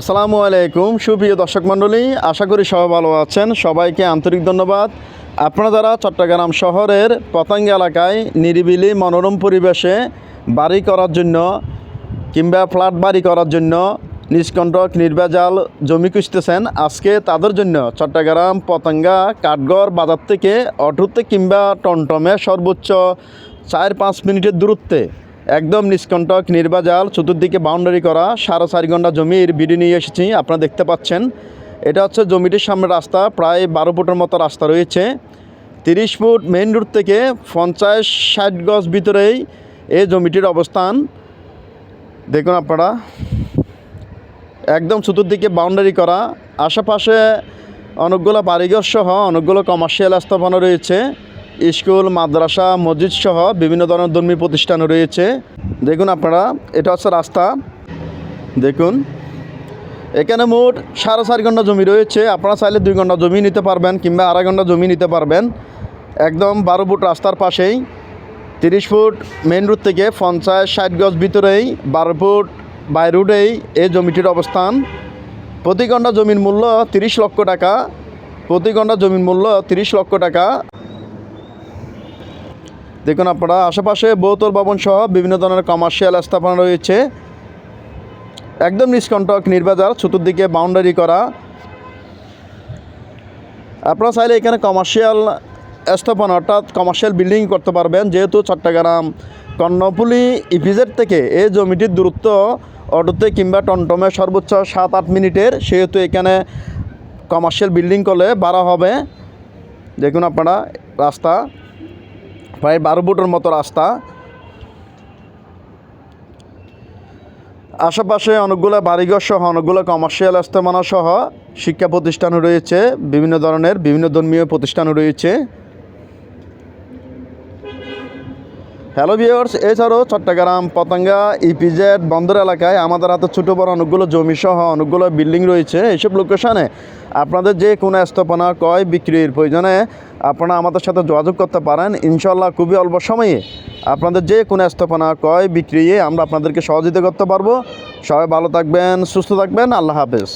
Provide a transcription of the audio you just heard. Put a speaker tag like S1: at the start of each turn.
S1: আসসালামু আলাইকুম, সুপ্রিয় দর্শক মণ্ডলী, আশা করি সবাই ভালো আছেন। সবাইকে আন্তরিক ধন্যবাদ। আপনারা যারা চট্টগ্রাম শহরের পতঙ্গ এলাকায় নিরিবিলি মনোরম পরিবেশে বাড়ি করার জন্য কিংবা ফ্ল্যাট বাড়ি করার জন্য নিষ্কণ্টক, নির্ভেজাল জমি খুঁজতেছেন, আজকে তাদের জন্য চট্টগ্রাম পতঙ্গা কাঠগড় বাজার থেকে অটোতে কিংবা টমটমে সর্বোচ্চ চার পাঁচ মিনিটের দূরত্বে একদম নিষ্কণ্টক, নির্বাজাল, চতুর্দিকে বাউন্ডারি করা সাড়ে চার ঘণ্টা জমির বিডি নিয়ে এসেছি, আপনারা দেখতে পাচ্ছেন। এটা হচ্ছে জমিটির সামনে রাস্তা, প্রায় বারো ফুটের মতো রাস্তা রয়েছে। তিরিশ ফুট মেইন রোড থেকে পঞ্চাশ, ষাট গজ ভিতরেই এই জমিটির অবস্থান। দেখুন আপনারা, একদম চতুর্দিকে বাউন্ডারি করা। আশেপাশে অনেকগুলো বাড়িঘর সহ অনেকগুলো কমার্শিয়াল স্থাপনা রয়েছে। স্কুল, মাদ্রাসা মসজিদ সহ বিভিন্ন ধরনের ধর্মীয় প্রতিষ্ঠান রয়েছে। দেখুন আপনারা, এটা হচ্ছে রাস্তা। দেখুন, এখানে মোট সাড়ে চার ঘণ্টা জমি রয়েছে। আপনারা চাইলে দুই ঘণ্টা জমি নিতে পারবেন কিংবা আড়াই ঘণ্টা জমি নিতে পারবেন। একদম বারো ফুট রাস্তার পাশেই, তিরিশ ফুট মেন রোড থেকে পঞ্চাশ, ষাট গজ ভিতরেই, বারো ফুট বাই রোডেই এই জমিটির অবস্থান। প্রতি ঘণ্টা জমির মূল্য তিরিশ লক্ষ টাকা। প্রতি ঘণ্টা জমির মূল্য তিরিশ লক্ষ টাকা। দেখুন আপনারা, আশেপাশে বহুতল ভবন সহ বিভিন্ন ধরনের কমার্শিয়াল স্থাপনা রয়েছে। একদম নিষ্কণ্টক নির্বাজার, চতুর্দিকে বাউন্ডারি করা। আপনারা চাইলে এখানে কমার্শিয়াল স্থাপনা, অর্থাৎ কমার্শিয়াল বিল্ডিং করতে পারবেন, যেহেতু চট্টগ্রাম, কর্ণফুলি, ইপিজেড থেকে এই জমিটির দূরত্ব অটোতে কিংবা টমটমে সর্বোচ্চ সাত আট মিনিটের, সেহেতু এখানে কমার্শিয়াল বিল্ডিং করলে বাড়া হবে। দেখুন আপনারা, রাস্তা। প্রায় বারো ফুটের মতো রাস্তা। আশেপাশে অনেকগুলো বাড়িঘর সহ, অনেকগুলো কমার্শিয়াল স্থাপনা সহ শিক্ষা প্রতিষ্ঠান রয়েছে। বিভিন্ন ধরনের, বিভিন্ন ধর্মীয় প্রতিষ্ঠান রয়েছে। হ্যালো ভিওর্স এছাড়াও চট্টগ্রাম, পতঙ্গা ইপিজেড বন্দর এলাকায় আমাদের হাতে ছোটো বড় অনেকগুলো জমি সহ অনেকগুলো বিল্ডিং রয়েছে। এইসব লোকেশনে আপনাদের যে কোনো স্থাপনা, ক্রয়, বিক্রির প্রয়োজনে আপনারা আমাদের সাথে যোগাযোগ করতে পারেন। ইনশাল্লাহ খুবই অল্প সময়ে আপনাদের যে কোনো স্থাপনা, ক্রয়, বিক্রিয়ে আমরা আপনাদেরকে সহযোগিতা করতে পারব। সবাই ভালো থাকবেন, সুস্থ থাকবেন, আল্লাহ হাফেজ।